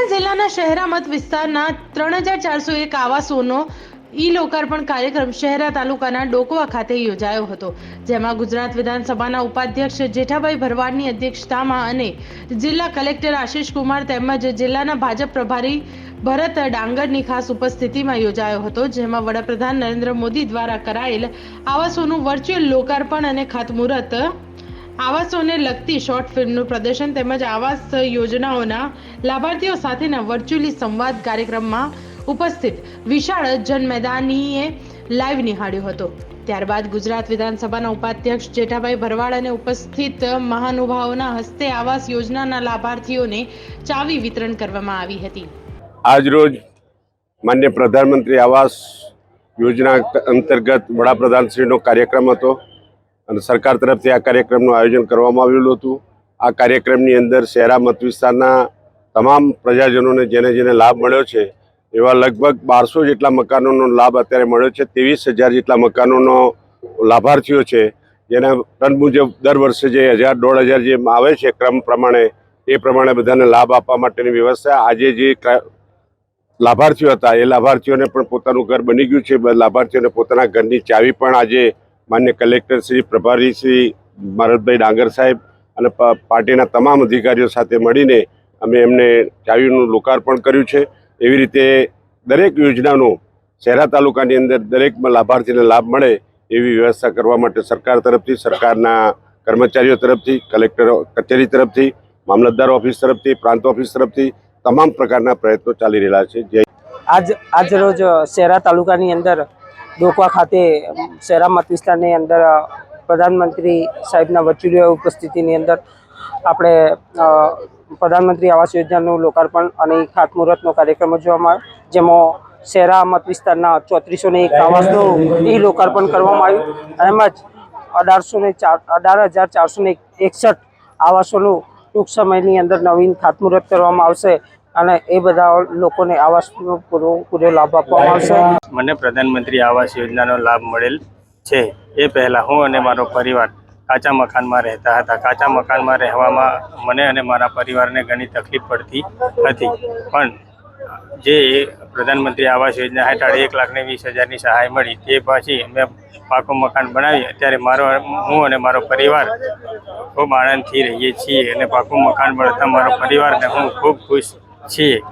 પંચમહાલ જિલ્લાના શહેરા મત વિસ્તારના ત્રણ હજાર ચારસો એક આવાસોનો ઈ લોકાર્પણ કાર્યક્રમ શહેરા તાલુકાના ડોકવા ખાતે યોજાયો હતો, જેમાં ગુજરાત વિધાનસભાના ઉપાધ્યક્ષ જેઠાભાઈ ભરવાડની અધ્યક્ષતામાં અને જિલ્લા કલેક્ટર આશીષ કુમાર તેમજ જિલ્લાના ભાજપ પ્રભારી ભરત ડાંગરની ખાસ ઉપસ્થિતિમાં યોજાયો હતો, જેમાં વડાપ્રધાન નરેન્દ્ર મોદી દ્વારા કરાયેલ આવાસોનું વર્ચ્યુઅલ લોકાર્પણ અને ખાતમુહૂર્ત આવાસોને લગતી શોર્ટ ફિલ્મનું પ્રદર્શન તેમજ આવાસ યોજનાઓના લાભાર્થીઓ સાથેના વર્ચ્યુઅલી સંવાદ કાર્યક્રમમાં ઉપસ્થિત વિશાળ જનમેદાનીએ લાઈવ નિહાળ્યો હતો. ત્યારબાદ ગુજરાત વિધાનસભાના ઉપાધ્યક્ષ જેઠાભાઈ ભરવાડ અને ઉપસ્થિત મહાનુભાવોના હસ્તે આવાસ યોજનાના લાભાર્થીઓને ચાવી વિતરણ કરવામાં આવી હતી. આજરોજ માન્ય પ્રધાનમંત્રી આવાસ યોજના અંતર્ગત વડાપ્રધાનશ્રીનો કાર્યક્રમ હતો. અને સરકાર તરફથી આ કાર્યક્રમનું આયોજન કરવામાં આવેલું હતું. આ કાર્યક્રમની અંદર શહેરા મત વિસ્તારના તમામ પ્રજાજનોને જેને જેને લાભ મળ્યો છે, એવા લગભગ બારસો જેટલા મકાનોનો લાભ અત્યારે મળ્યો છે, ત્રેવીસ હજાર જેટલા મકાનોનો લાભાર્થીઓ છે, જેના ટન મુજબ દર વર્ષે જે હજાર દોઢ હજાર જે આવે છે ક્રમ પ્રમાણે, એ પ્રમાણે બધાને લાભ આપવા માટેની વ્યવસ્થા આજે જે લાભાર્થીઓ હતા, એ લાભાર્થીઓને પણ પોતાનું ઘર બની ગયું છે, લાભાર્થીઓને પોતાના ઘરની ચાવી પણ આજે માન્ય કલેક્ટર શ્રી પ્રભારી શ્રી ભારતભાઈ ડાંગર સાહેબ અને પાર્ટીના તમામ અધિકારીઓ સાથે મળીને અમે એમને ચાવીનું લોકાર્પણ કર્યું છે. એવી રીતે દરેક યોજનાનો શહેરા તાલુકાની અંદર દરેક લાભાર્થીને લાભ મળે એવી વ્યવસ્થા કરવા માટે સરકાર તરફથી, સરકારના કર્મચારીઓ તરફથી, કલેક્ટર કચેરી તરફથી, મામલતદાર ઓફિસ તરફથી, પ્રાંત ઓફિસ તરફથી તમામ પ્રકારના પ્રયત્નો ચાલી રહેલા છે. જે આજ આજ રોજ શહેરા તાલુકાની અંદર ડોકવા ખાતે શહેરા મત વિસ્તારની અંદર પ્રધાનમંત્રી સાહેબના વર્ચ્યુઅલ ઉપસ્થિતિની અંદર આપણે પ્રધાનમંત્રી આવાસ યોજનાનું લોકાર્પણ અને ખાતમુહૂર્તનો કાર્યક્રમ યોજવામાં આવ્યો, જેમાં શહેરા મત વિસ્તારના ચોત્રીસો ને એક આવાસનું ઈ લોકાર્પણ કરવામાં આવ્યું તેમજ અઢારસો ને ચાર, અઢાર હજાર ચારસો એકસઠ આવાસોનું ટૂંક સમયની અંદર નવીન ખાતમુહૂર્ત કરવામાં આવશે. અને એ બધા લોકોને આવાસનો પૂરો પૂરો લાભ આપવામાં આવશે. મને પ્રધાનમંત્રી આવાસ યોજનાનો લાભ મળેલ છે. એ પહેલાં હું અને મારો પરિવાર કાચા મકાનમાં રહેતા હતા. કાચા મકાનમાં રહેવામાં મને અને મારા પરિવારને ઘણી તકલીફ પડતી હતી. પણ જે પ્રધાનમંત્રી આવાસ યોજના હેઠળ એક લાખને વીસ હજારની સહાય મળી, તે પછી અમે પાકું મકાન બનાવી. અત્યારે મારો હું અને મારો પરિવાર ખૂબ આનંદથી રહીએ છીએ અને પાકું મકાન મળતા મારો પરિવારને હું ખૂબ ખુશ છીએ